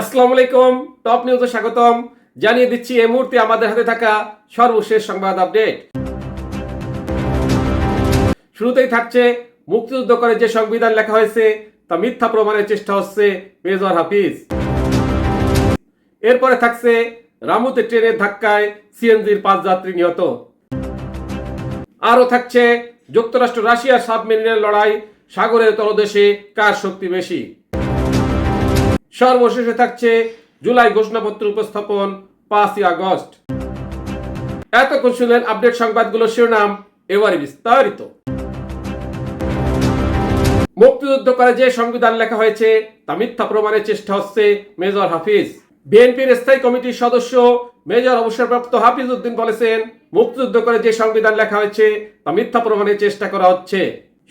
আসসালামু আলাইকুম, টপ নিউজে স্বাগতম। জানিয়ে দিচ্ছি এই মুহূর্তে আমাদের হাতে থাকা সর্বশেষ সংবাদ আপডেট। শুরুতেই থাকছে মুক্তিযুদ্ধ করে যে সংবিধান লেখা হয়েছে, তা মিথ্যা প্রমাণের চেষ্টা হচ্ছে মেজর হাফিজ। এরপরে থাকছে রামুতে ট্রেনের ধাক্কায় সিএনজির পাঁচ যাত্রী নিহত। আরও থাকছে যুক্তরাষ্ট্র রাশিয়ার সাবমেরিনের লড়াই, সাগরের তলদেশে কার শক্তি বেশি? সর্বশেষে থাকছে জুলাই ঘোষণাপত্র উপস্থাপন, পাঁচই আগস্ট। এতক্ষণ শুনলেন আপডেট সংবাদগুলো শিরোনাম, এবারে বিস্তারিত। মুক্তিযুদ্ধ করে যে সংবিধান লেখা হয়েছে, তা মিথ্যা প্রমাণের চেষ্টা হচ্ছে মেজর হাফিজ। বিএনপির স্থায়ী কমিটির সদস্য মেজর অবসরপ্রাপ্ত হাফিজ উদ্দিন বলেছেন, মুক্তিযুদ্ধ করে যে সংবিধান লেখা হয়েছে, তা মিথ্যা প্রমাণের চেষ্টা করা হচ্ছে।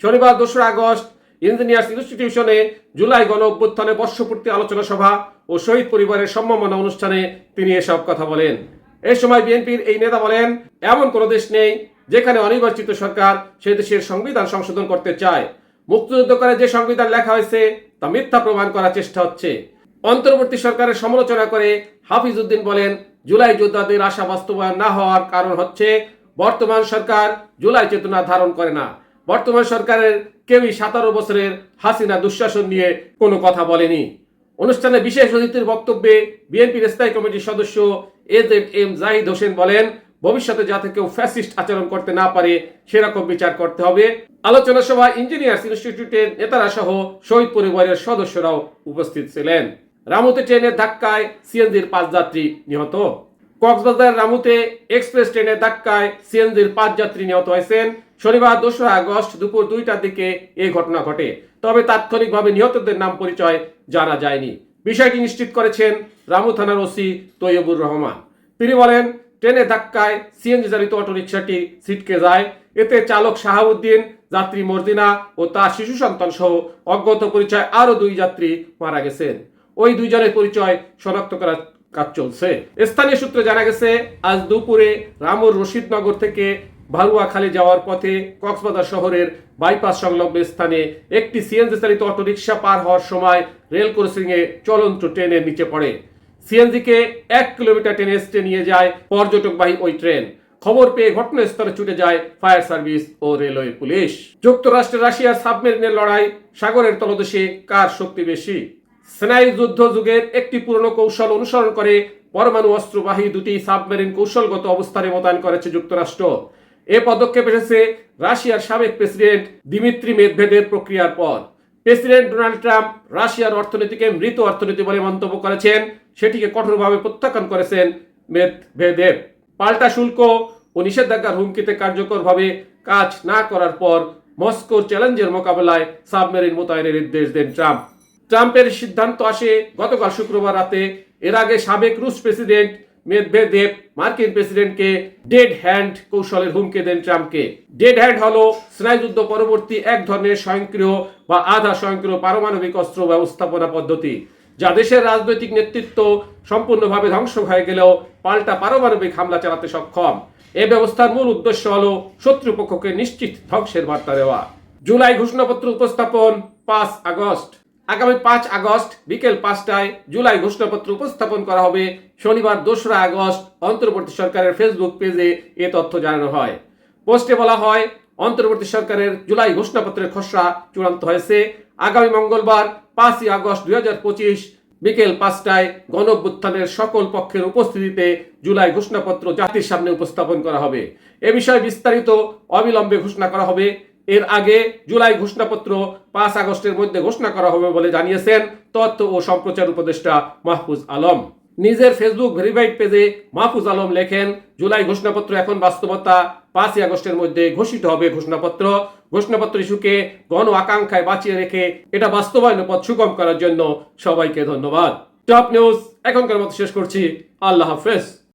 শনিবার দোসরা আগস্ট ইঞ্জিনিয়ার্স ইনস্টিটিউশনে জুলাই গণ অভ্যুত্থানে বর্ষপূর্তি আলোচনা সভা ও শহীদ পরিবারের সম্মাননা অনুষ্ঠানে তিনি এসব কথা বলেন। এই সময় বিএনপির এই নেতা বলেন, এমন কোনো দেশ নেই যেখানে অনির্বাচিত সরকার সে দেশের সংবিধান সংশোধন করতে চায়। মুক্তিযুদ্ধ করে যে সংবিধান লেখা হয়েছে তা মিথ্যা প্রমাণ করার চেষ্টা হচ্ছে। অন্তর্বর্তী সরকারের সমালোচনা করে হাফিজ উদ্দিন বলেন, জুলাই যোদ্ধাদের আশা বাস্তবায়ন না হওয়ার কারণ হচ্ছে বর্তমান সরকার জুলাই চেতনা ধারণ করে না। বর্তমান সরকারের কেউই সাতারো বছরের হাসিনা দুঃশাসন নিয়ে কোনো কথা বলেনি। অনুষ্ঠানে বিশেষ অতিথির বক্তব্যে বিএনপির স্থায়ী কমিটির সদস্য এজ এম জাহিদ হোসেন বলেন, ভবিষ্যতে যাতে কেউ ফ্যাসিস্ট আচরণ করতে না পারে, সেরকম বিচার করতে হবে। আলোচনা সভায় ইঞ্জিনিয়ার্স ইনস্টিটিউটের নেতারা সহ শহীদ পরিবারের সদস্যরাও উপস্থিত ছিলেন। রামুতে ট্রেনের ধাক্কায় সিএনজির পাঁচ যাত্রী নিহত। কক্সবাজার রামুতে এক্সপ্রেস ট্রেনের ধাক্কায় সিএনজির পাঁচ যাত্রী নিহত হয়েছেন। শনিবার দোসরা আগস্ট দুপুর দুইটার দিকে এই ঘটনা ঘটে। তবে তাৎক্ষণিকভাবে নিহতদের নাম পরিচয় জানা যায়নি। বিষয়টি নিশ্চিত করেছেন রামু থানার ওসি তৈয়বুর রহমান। তিনি বলেন ট্রেনের ধাক্কায় সিএনজি চালিত অটোরিকশাটি ছিটকে যায়। এতে চালক শাহাবুদ্দিন, যাত্রী মর্দিনা ও তার শিশু সন্তান সহ অজ্ঞাত পরিচয় আরও দুই যাত্রী মারা গেছেন। ওই দুইজনের পরিচয় শনাক্ত করার কাজ চলছে। স্থানীয় সূত্রে জানা গেছে, আজ দুপুরে রামুর রশিদনগর থেকে ভালুয়াখালী যাওয়ার পথে কক্সবাজার শহরের বাইপাস সংলগ্ন স্থানে একটি সিএনজি চালিত অটোরিকশা পার হওয়ার সময় রেল ক্রসিং এ চলন্ত ট্রেনের নিচে পড়ে। সিএনজিকে এক কিলোমিটার টেনে স্টে নিয়ে যায় পর্যটকবাহী ওই ট্রেন। খবর পেয়ে ঘটনাস্থলে ছুটে যায় ফায়ার সার্ভিস ও রেলওয়ে পুলিশ। যুক্তরাষ্ট্র রাশিয়ার সাবমেরিনের লড়াই সাগরের তলদেশে কার শক্তি বেশি? স্নায়ু যুদ্ধ যুগের একটি পুরনো কৌশল অনুসরণ করে পরমাণু অস্ত্রবাহী দুটি সাবমেরিন কৌশলগত অবস্থানে মোতায়েন করেছে যুক্তরাষ্ট্র। এ পদক্ষেপ এসেছে রাশিয়ার সাবেক প্রেসিডেন্ট দিমিত্রি মেদভেদের প্রক্রিয়ার পর। প্রেসিডেন্ট ডোনাল্ড ট্রাম্প রাশিয়ার অর্থনীতিকে মৃত অর্থনীতি বলে মন্তব্য করেছেন, সেটিকে কঠোরভাবে প্রত্যাখ্যান করেছেন মেদভেদেব। পাল্টা শুল্ক ও নিষেধাজ্ঞার হুমকিতে কার্যকরভাবে কাজ না করার পর মস্কোর চ্যালেঞ্জের মোকাবেলায় সাবমেরিন মোতায়েনের নির্দেশ দেন ট্রাম্প। ট্রাম্পের সিদ্ধান্ত আসে গতকাল শুক্রবার রাতে। এর আগে সাবেক রুশ প্রেসিডেন্ট মেদভেদেব মার্কিন প্রেসিডেন্টকে ডেড হ্যান্ড কৌশলের হুমকি দেন ট্রাম্পকে। ডেড হ্যান্ড হলো স্নায়ুযুদ্ধ পরবর্তী এক ধরনের স্বয়ংক্রিয় বা আধা স্বয়ংক্রিয় পারমাণবিক অস্ত্র ব্যবস্থাপনা পদ্ধতি, যা দেশের রাজনৈতিক নেতৃত্ব সম্পূর্ণভাবে ধ্বংস হয়ে গেলেও পাল্টা পারমাণবিক হামলা চালাতে সক্ষম। এ ব্যবস্থার মূল উদ্দেশ্য হল শত্রুপক্ষকে নিশ্চিত ধ্বংসের বার্তা দেওয়া। জুলাই ঘোষণাপত্র উপস্থাপন, পাঁচ আগস্ট। আগামী পাঁচ আগস্ট বিকেল পাঁচটায় জুলাই ঘোষণাপত্র উপস্থাপন করা হবে। শনিবার, দোসরা আগস্ট অন্তর্বর্তী সরকারের ফেসবুক পেজে এ তথ্য জানানো হয়। পোস্টে বলা হয়, অন্তর্বর্তী সরকারের জুলাই ঘোষণাপত্রের খসড়া চূড়ান্ত হয়েছে। আগামী মঙ্গলবার, পাঁচই আগস্ট দুই হাজার পঁচিশ বিকেল পাঁচটায় গণঅভ্যুত্থানের সকল পক্ষের উপস্থিতিতে জুলাই ঘোষণাপত্র জাতির সামনে উপস্থাপন করা হবে। এ বিষয়ে বিস্তারিত, অবিলম্বে ঘোষণা করা হবে। এর আগে জুলাই ঘোষণাপত্র পাঁচ আগস্টের মধ্যে ঘোষণা করা হবে বলে জানিয়েছেন তথ্য ও সম্প্রচার উপদেষ্টা মাহফুজ আলম। নিজের ফেসবুক ভেরিফাইড পেজে মাহফুজ আলম লেখেন, জুলাই ঘোষণাপত্র এখন বাস্তবতা, পাঁচই আগস্টের মধ্যে ঘোষিত হবে ঘোষণাপত্র। ঘোষণাপত্র ইস্যুকে গণ আকাঙ্ক্ষায় বাঁচিয়ে রেখে এটা বাস্তবায়ন পথ সুগম করার জন্য সবাইকে ধন্যবাদ। টপ নিউজ এখনকার মতো শেষ করছি। আল্লাহ হাফেজ।